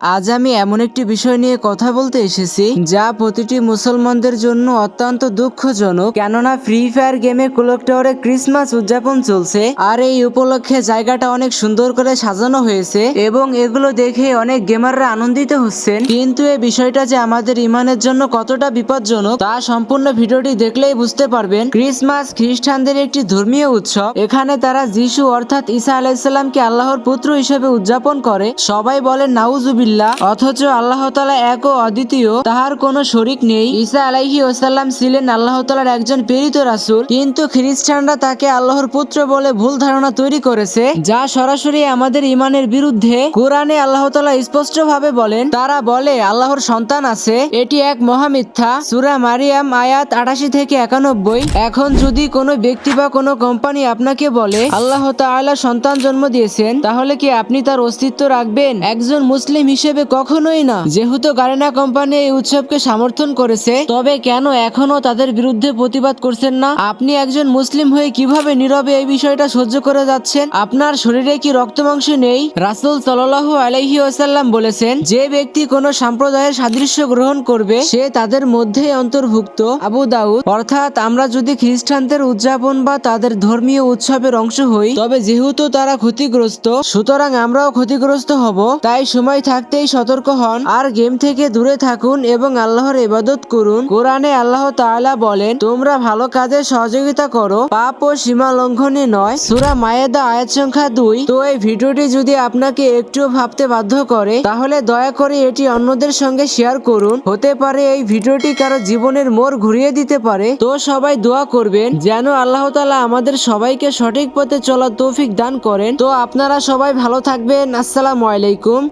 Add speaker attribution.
Speaker 1: আজ আমি এমন একটি বিষয় নিয়ে কথা বলতে এসেছি, যা প্রতিটি মুসলমানদের জন্য অত্যন্ত দুঃখজনক। কেননা ফ্রি ফায়ার গেমে ক্লক টাওয়ারে ক্রিসমাস উদযাপন চলছে, আর এই উপলক্ষে জায়গাটা অনেক সুন্দর করে সাজানো হয়েছে এবং এগুলো দেখে অনেক গেমাররা আনন্দিত হচ্ছেন। কিন্তু এই বিষয়টা যে আমাদের ইমানের জন্য কতটা বিপজ্জনক, তা সম্পূর্ণ ভিডিওটি দেখলেই বুঝতে পারবেন। ক্রিসমাস খ্রিস্টানদের একটি ধর্মীয় উৎসব, এখানে তারা যিশু অর্থাৎ ঈসা আলাইসাল্লামকে আল্লাহর পুত্র হিসেবে উদযাপন করে। সবাই বলে নাউজুবিল্লাহ অথচ আল্লাহ তালা এক ও অদ্বিতীয়, তাহার কোনো শরিক নেই। ঈসা আলাইহি ওসাল্লাম ছিলেন আল্লাহ তালার একজন প্রেরিত রাসূল। কিন্তু খ্রিস্টানরা তাকে আল্লাহর পুত্র বলে ভুল ধারণা তৈরি করেছে, যা সরাসরি আমাদের ইমানের বিরুদ্ধে কোরআনে আল্লাহ তালা স্পষ্ট ভাবে বলেন, তারা বলে, আল্লাহর সন্তান আছে, এটি এক মহামিথ্যা। সুরা মারিয়াম, আয়াত আটাশি থেকে একানব্বই। এখন যদি কোনো ব্যক্তি বা কোনো কোম্পানি আপনাকে বলে, আল্লাহ তাআলা সন্তান জন্ম দিয়েছেন, তাহলে কি আপনি তার অস্তিত্ব রাখবেন? একজন মুসলিম হিসেবে কখনোই না। যেহেতু গারেনা কোম্পানি এই উৎসবকে সমর্থন করেছে, তবে কেন এখনও তাদের বিরুদ্ধে প্রতিবাদ করছেন না? আপনি একজন মুসলিম হয়ে কীভাবে নীরবে এই বিষয়টা সহ্য করে যাচ্ছেন? আপনার শরীরে কি রক্ত মাংস নেই? রাসূল সাল্লাল্লাহু আলাইহি ওয়াসাল্লাম বলেছেন, যে ব্যক্তি কোন সম্প্রদায়ের সাদৃশ্য গ্রহণ করবে, সে তাদের মধ্যেই অন্তর্ভুক্ত। আবু দাউদ, অর্থাৎ আমরা যদি খ্রিস্টানদের উদযাপন বা তাদের ধর্মীয় উৎসবের অংশ হই, তবে যেহেতু তারা ক্ষতিগ্রস্ত, সুতরাং আমরাও ক্ষতিগ্রস্ত হব, তাই সময় থাকতেই সতর্ক হন। আর গেম থেকে দূরে থাকুন এবং আল্লাহর ইবাদত করুন। কোরআনে আল্লাহ তাআলা বলেন, তোমরা ভালো কাজে সহযোগিতা করো। পাপ ও সীমা লঙ্ঘনে নয়। সূরা মায়েদা আয়াত সংখ্যা দুই। তো এই ভিডিওটি যদি আপনাকে একটু ভাবতে বাধ্য করে, তাহলে দয়া করে এটি অন্যদের সঙ্গে শেয়ার করুন। হতে পারে এই ভিডিওটি কারও জীবনের মোড় ঘুরিয়ে দিতে পারে। তো সবাই দোয়া করবেন, যেন আল্লাহ তালা আমাদের সবাইকে সঠিক পথে চলার তৌফিক দান করেন। তো আপনারা সবাই ভালো থাকবেন। আসসালামু আলাইকুম।